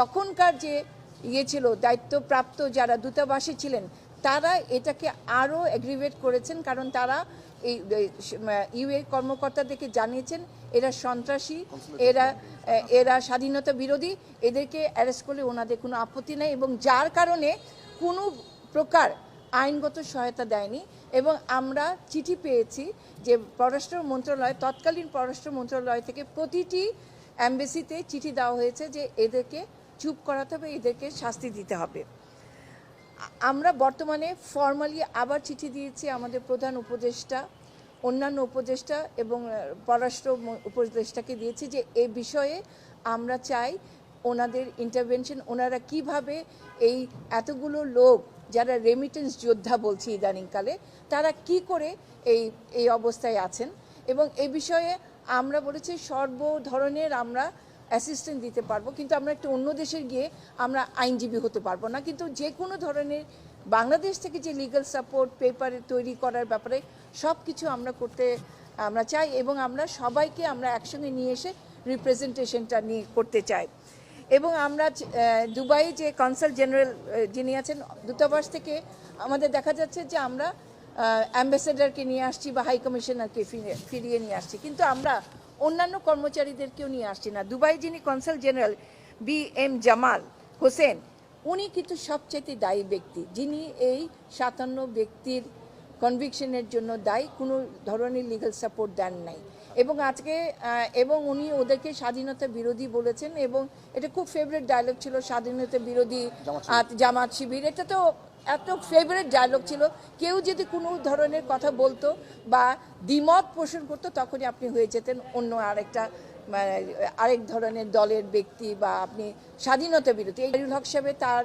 তখনকার যে ইয়ে ছিল দায়িত্বপ্রাপ্ত যারা দূতাবাসে ছিলেন তারা এটাকে আরও অ্যাগ্রিভেট করেছেন কারণ তারা এই ইউএ কর্মকর্তাদেরকে জানিয়েছেন এরা সন্ত্রাসী এরা এরা স্বাধীনতা বিরোধী এদেরকে অ্যারেস্ট করলে ওনাদের কোনো আপত্তি নেই এবং যার কারণে কোনো প্রকার আইনগত সহায়তা দেয়নি এবং আমরা চিঠি পেয়েছি যে পররাষ্ট্র মন্ত্রণালয় তৎকালীন পররাষ্ট্র মন্ত্রণালয় থেকে প্রতিটি অ্যাম্বাসিতে চিঠি দেওয়া হয়েছে যে এদেরকে চুপ করাতে হবে, এদেরকে শাস্তি দিতে হবে। আমরা বর্তমানে ফর্মালি আবার চিঠি দিয়েছি আমাদের প্রধান উপদেষ্টা, অন্যান্য উপদেষ্টা এবং পররাষ্ট্র উপদেষ্টাকে দিয়েছি যে এ বিষয়ে আমরা চাই ওনাদের ইন্টারভেনশন ওনারা কীভাবে এই এতগুলো লোক, যারা রেমিটেন্স যোদ্ধা বলছি ইদানিংকালে, তারা কি করে এই এই অবস্থায় আছেন এবং এ বিষয়ে আমরা বলেছি সর্ব ধরনের আমরা অ্যাসিস্ট্যান্ট দিতে পারব কিন্তু আমরা একটা অন্য দেশে গিয়ে আমরা আইনজীবী হতে পারব না। কিন্তু যে কোনো ধরনের বাংলাদেশ থেকে যে লিগ্যাল সাপোর্ট পেপার তৈরি করার ব্যাপারে সব কিছু আমরা করতে আমরা চাই এবং আমরা সবাইকে আমরা একসঙ্গে নিয়ে এসে রিপ্রেজেন্টেশনটা নিয়ে করতে চাই। এবং আমরা আহ, দুবাই যে কনসাল জেনারেল যিনি আছেন দূতাবাস থেকে আমাদের দেখা যাচ্ছে যে আমরা অ্যাম্বাসেডারকে নিয়ে আসছি বা হাই কমিশনারকে ফিরে ফিরিয়ে নিয়ে আসছি। কিন্তু আমরা অন্যান্য কর্মচারীদেরকেও নিয়ে আসছি না। দুবাই যিনি consul general B M Jamal Hossain উনি কিন্তু সবচেয়ে দায়ী ব্যক্তি। যিনি এই সাতান্ন ব্যক্তির কনভিকশনের জন্য দায়ী কোনো ধরনের লিগ্যাল সাপোর্ট দেন নাই। এবং আজকে এবং উনি ওদেরকে স্বাধীনতা বিরোধী বলেছেন এবং এটা খুব ফেভারিট ডায়লগ ছিল স্বাধীনতা বিরোধী জামাত শিবির। এটা তো এত ফেভারিট ডায়লগ ছিল। কেউ যদি কোনো ধরনের কথা বলতো বা দ্বিমত পোষণ করতো তখনই আপনি হয়ে যেতেন অন্য আরেকটা মানে, আরেক ধরনের দলের ব্যক্তি বা আপনি স্বাধীনতা বিরোধী। এই হক সাহেব তার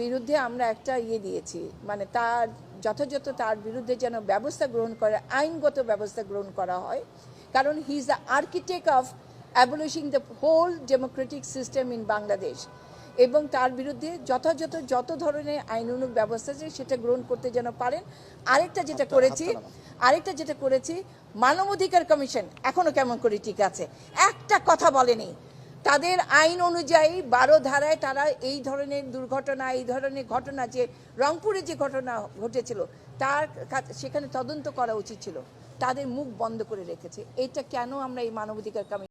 বিরুদ্ধে আমরা একটা ইয়ে দিয়েছি মানে তার যথাযথ তার বিরুদ্ধে যেন ব্যবস্থা গ্রহণ করে আইনগত ব্যবস্থা গ্রহণ করা হয়। কারণ he is the architect of abolishing the whole democratic system in Bangladesh এবং তার বিরুদ্ধে যথাযথ যত ধরনের আইনানুগ ব্যবস্থা আছে সেটা গ্রহণ করতে যেন পারেন। আরেকটা যেটা করেছি আরেকটা যেটা করেছি মানবাধিকার কমিশন এখনও কেমন করে ঠিক আছে? একটা কথা বলেনি। তাদের আইন অনুযায়ী বারো ধারায় তারা এই ধরনের দুর্ঘটনা এই ধরনের ঘটনা যে রংপুরে যে ঘটনা ঘটেছিল তার সেখানে তদন্ত করা উচিত ছিল। তাদের মুখ বন্ধ করে রেখেছে। এটা কেন আমরা এই মানবাধিকার কমিশন